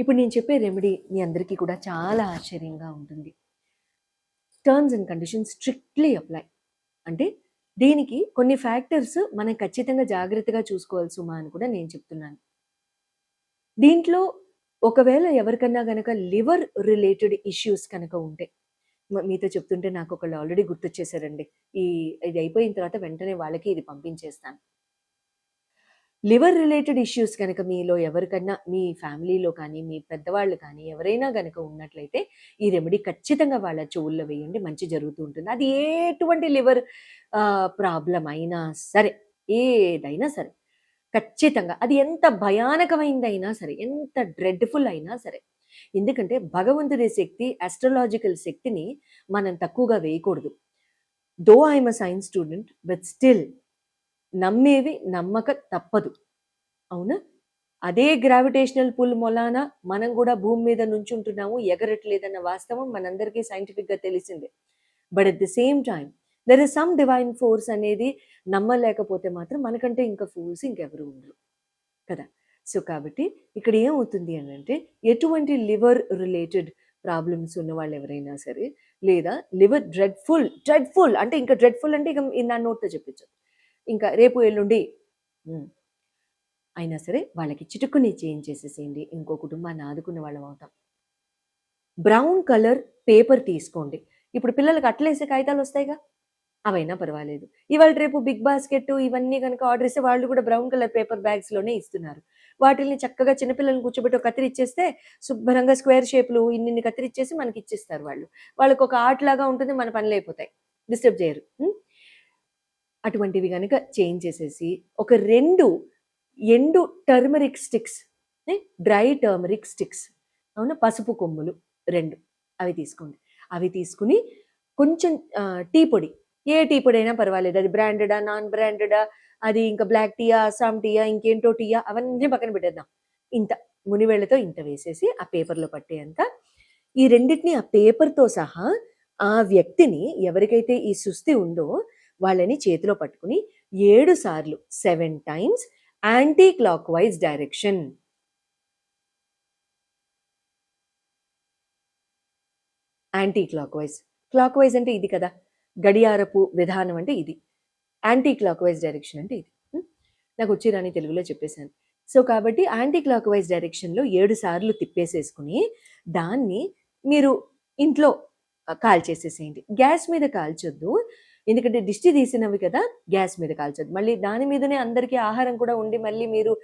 ఇప్పుడు నేను చెప్పే రెమెడీ మీ అందరికీ కూడా చాలా ఆశ్చర్యంగా ఉంటుంది. Terms and conditions strictly apply అంటే దీనికి కొన్ని ఫ్యాక్టర్స్ మనం ఖచ్చితంగా జాగ్రత్తగా చూసుకోవాలి సుమా అని కూడా నేను చెప్తున్నాను. దీంట్లో ఒకవేళ ఎవరికన్నా గనక లివర్ రిలేటెడ్ ఇష్యూస్ కనుక ఉంటే మీతో చెప్తుంటే నాకు ఒకళ్ళు ఆల్రెడీ గుర్తొచ్చేసారండి. ఈ ఇది అయిపోయిన తర్వాత వెంటనే వాళ్ళకి ఇది పంపించేస్తాను. లివర్ రిలేటెడ్ ఇష్యూస్ కనుక మీలో ఎవరికన్నా మీ ఫ్యామిలీలో కానీ మీ పెద్దవాళ్ళు కానీ ఎవరైనా కనుక ఉన్నట్లయితే ఈ రెమెడీ ఖచ్చితంగా వాళ్ళ చెవుల్లో వేయండి. మంచి జరుగుతూ ఉంటుంది. అది ఎటువంటి లివర్ ప్రాబ్లం అయినా సరే ఏదైనా సరే ఖచ్చితంగా అది ఎంత భయానకమైందైనా సరే ఎంత డ్రెడ్ఫుల్ అయినా సరే ఎందుకంటే భగవంతుడి శక్తి అస్ట్రలాజికల్ శక్తిని మనం తక్కువగా వేయకూడదు. Though I'm a science student but still నమ్మేవి నమ్మక తప్పదు. అవునా? అదే గ్రావిటేషనల్ పుల్ మొలాన మనం కూడా భూమి మీద నుంచుంటున్నాము ఎగరట్లేదన్న వాస్తవం మనందరికీ సైంటిఫిక్గా తెలిసిందే. But at the same time there is some divine force అనేది నమ్మలేకపోతే మాత్రం మనకంటే ఇంకా ఫోర్స్ ఇంకెవరు ఉండరు. కదా? సో కాబట్టి ఇక్కడ ఏమవుతుంది అని అంటే ఎటువంటి లివర్ రిలేటెడ్ ప్రాబ్లమ్స్ ఉన్న వాళ్ళు ఎవరైనా సరే లేదా లివర్ డ్రెడ్ఫుల్ డ్రెడ్ఫుల్ అంటే ఇంకా డ్రెడ్ఫుల్ అంటే ఇక నా నోట్తో చెప్పించదు ఇంకా రేపు ఎల్లుండి. అయినా సరే వాళ్ళకి చిటుకుని చేంజ్ చేసేసేయండి. ఇంకో కుటుంబాన్ని ఆదుకున్న వాళ్ళం అవుతాం. బ్రౌన్ కలర్ పేపర్ తీసుకోండి. ఇప్పుడు పిల్లలకి అట్లేసే కాగితాలు వస్తాయిగా? అవైనా పర్వాలేదు. ఇవాళ రేపు బిగ్ బాస్కెట్ ఇవన్నీ కనుక ఆర్డర్ ఇస్తే వాళ్ళు కూడా బ్రౌన్ కలర్ పేపర్ బ్యాగ్స్లోనే ఇస్తున్నారు. వాటిని చక్కగా చిన్నపిల్లల్ని కూర్చోబెట్టి కత్తిరిచ్చేస్తే శుభ్రంగా స్క్వేర్ షేప్లు ఇన్ని కత్తిరిచ్చేసి మనకి ఇచ్చేస్తారు వాళ్ళు. వాళ్ళకి ఒక ఆర్ట్ లాగా ఉంటుంది మన పనులు అయిపోతాయి డిస్టర్బ్ చేయరు. అటువంటివి కనుక చేంజ్ చేసేసి ఒక రెండు ఎండు turmeric sticks dry turmeric sticks అవును? పసుపు కొమ్ములు రెండు అవి తీసుకోండి. అవి తీసుకుని కొంచెం టీ పొడి. ఏ టీ పొడి అయినా పర్వాలేదు. అది బ్రాండెడా నాన్ బ్రాండెడా? అది ఇంకా బ్లాక్ టీయా అస్సాం టీయా ఇంకేంటో టీయా? అవన్నీ పక్కన పెట్టేద్దాం. ఇంత మునివేళ్ళతో ఇంత వేసేసి ఆ పేపర్లో పట్టేంత. ఈ రెండింటిని ఆ పేపర్తో సహా ఆ వ్యక్తిని ఎవరికైతే ఈ సుస్థి ఉందో వాళ్ళని చేతిలో పట్టుకుని ఏడు సార్లు seven times anticlockwise direction anticlockwise clockwise అంటే ఇది కదా. గడియారపు విధానం అంటే ఇది. యాంటీ క్లాక్ వైజ్ డైరెక్షన్ అంటే ఇది. నాకు వచ్చిరాని తెలుగులో చెప్పేశాను. సో కాబట్టి యాంటీ క్లాక్ వైజ్ డైరెక్షన్లో ఏడు సార్లు తిప్పేసేసుకుని దాన్ని మీరు ఇంట్లో కాల్ చేసేసేయండి గ్యాస్ మీద కాల్చొద్దు. ఎందుకంటే దిష్టి తీసినవి కదా గ్యాస్ మీద కాల్చదు మళ్ళీ దాని మీదనే అందరికీ ఆహారం కూడా ఉండి మళ్ళీ మీరు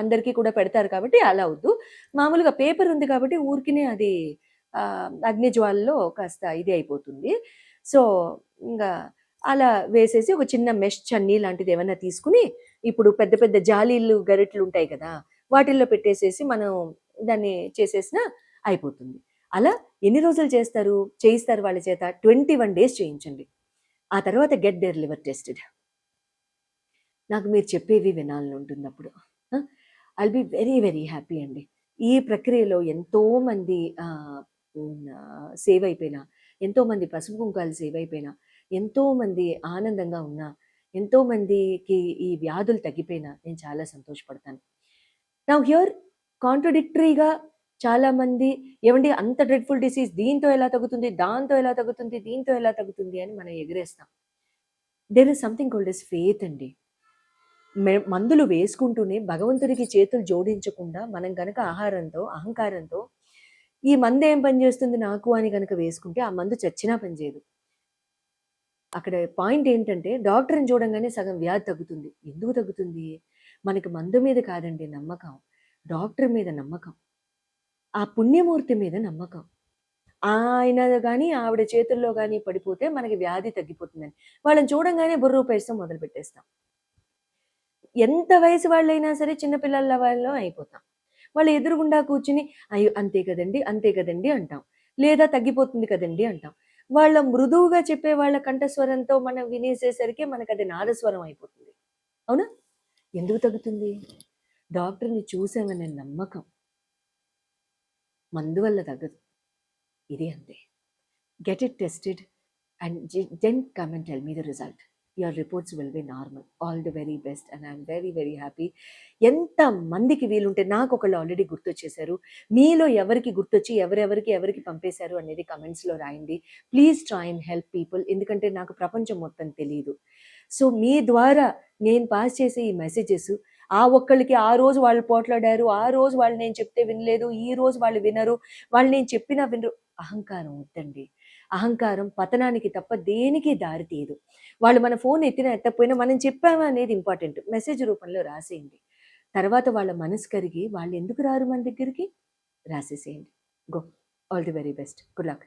అందరికీ కూడా పెడతారు కాబట్టి అలా వద్దు. మామూలుగా పేపర్ ఉంది కాబట్టి ఊరికినే అది అగ్నిజ్వాలలో అగ్ని కాస్త ఇది అయిపోతుంది. సో ఇంకా అలా వేసేసి ఒక చిన్న మెష్ చన్నీ లాంటిది ఏమైనా తీసుకుని ఇప్పుడు పెద్ద పెద్ద జాలీలు గరిటలు ఉంటాయి కదా వాటిల్లో పెట్టేసేసి మనం దాన్ని చేసేసిన అయిపోతుంది. అలా ఎన్ని రోజులు చేస్తారు? చేయిస్తారు వాళ్ళ చేత? ట్వంటీ వన్ డేస్ చేయించండి. ఆ తర్వాత గెట్ దేర్ లివర్ టెస్టెడ్. నాకు మీరు చెప్పేవి వినాలని ఉంటుంది అప్పుడు I'll be very very happy అండి. ఈ ప్రక్రియలో ఎంతోమంది సేవ్ అయిపోయినా ఎంతోమంది పసుపు కుంకాలు సేవ్ అయిపోయినా ఎంతోమంది ఆనందంగా ఉన్నా ఎంతోమందికి ఈ వ్యాధులు తగ్గిపోయినా నేను చాలా సంతోషపడతాను. నా హియర్ కాంట్రడిక్టరీగా చాలా మంది ఏమండి అంత డ్రెడ్ఫుల్ డిసీజ్ దీంతో ఎలా తగ్గుతుంది దాంతో ఎలా తగ్గుతుంది దీంతో ఎలా తగ్గుతుంది అని మనం ఎగిరేస్తాం. There is something called is faith అండి. మందులు వేసుకుంటూనే భగవంతుడికి చేతులు జోడించకుండా మనం గనక ఆహారంతో అహంకారంతో ఈ మందు ఏం పని చేస్తుంది నాకు అని కనుక వేసుకుంటే ఆ మందు చచ్చినా పనిచేయదు అక్కడ పాయింట్ ఏంటంటే డాక్టర్ని చూడంగానే సగం వ్యాధి తగ్గుతుంది. ఎందుకు తగ్గుతుంది? మనకి మందు మీద కాదండి నమ్మకం. డాక్టర్ మీద నమ్మకం. ఆ పుణ్యమూర్తి మీద నమ్మకం. ఆయన కానీ ఆవిడ చేతుల్లో కానీ పడిపోతే మనకి వ్యాధి తగ్గిపోతుందని వాళ్ళని చూడంగానే బుర్ర ఉపయోగిస్తాం మొదలు పెట్టేస్తాం. ఎంత వయసు వాళ్ళైనా సరే చిన్నపిల్లల వాళ్ళు అయిపోతాం. వాళ్ళు ఎదురుగుండా కూర్చుని అయ్యో అంతే కదండి అంతే కదండి అంటాం. లేదా తగ్గిపోతుంది కదండి అంటాం. వాళ్ళ మృదువుగా చెప్పే వాళ్ళ కంఠస్వరంతో మనం వినేసేసరికి మనకు అది నాదస్వరం అయిపోతుంది. అవునా? ఎందుకు తగ్గుతుంది? డాక్టర్ని చూసామనే నమ్మకం. మందు వల్ల తగ్గదు. ఇది అంతే. Get it tested and then come and tell me the result your reports will be normal all the very best and I'm very very happy ఎంత మందికి వీలుంటే నాకు ఒకళ్ళు ఆల్రెడీ గుర్తొచ్చేసారు మీలో ఎవరికి గుర్తొచ్చి ఎవరెవరికి ఎవరికి పంపేశారు అనేది కమెంట్స్లో రాయండి. Please try and help people ఎందుకంటే నాకు ప్రపంచం మొత్తం తెలియదు సో మీ ద్వారా నేను పాస్ చేసే ఈ మెసేజెస్ ఆ ఒక్కళ్ళకి ఆ రోజు వాళ్ళు పోట్లాడారు ఆ రోజు వాళ్ళు నేను చెప్తే వినలేదు ఈ రోజు వాళ్ళు వినరు వాళ్ళు నేను చెప్పినా వినరు. అహంకారం వద్దండి. అహంకారం పతనానికి తప్ప దేనికి దారి తీయదు. వాళ్ళు మన ఫోన్ ఎత్తినా ఎత్తకపోయినా మనం చెప్పామా అనేది ఇంపార్టెంట్. మెసేజ్ రూపంలో రాసేయండి. తర్వాత వాళ్ళ మనసు కరిగి వాళ్ళు ఎందుకు రారు మన దగ్గరికి? రాసేసేయండి. Go all the very best. Good luck.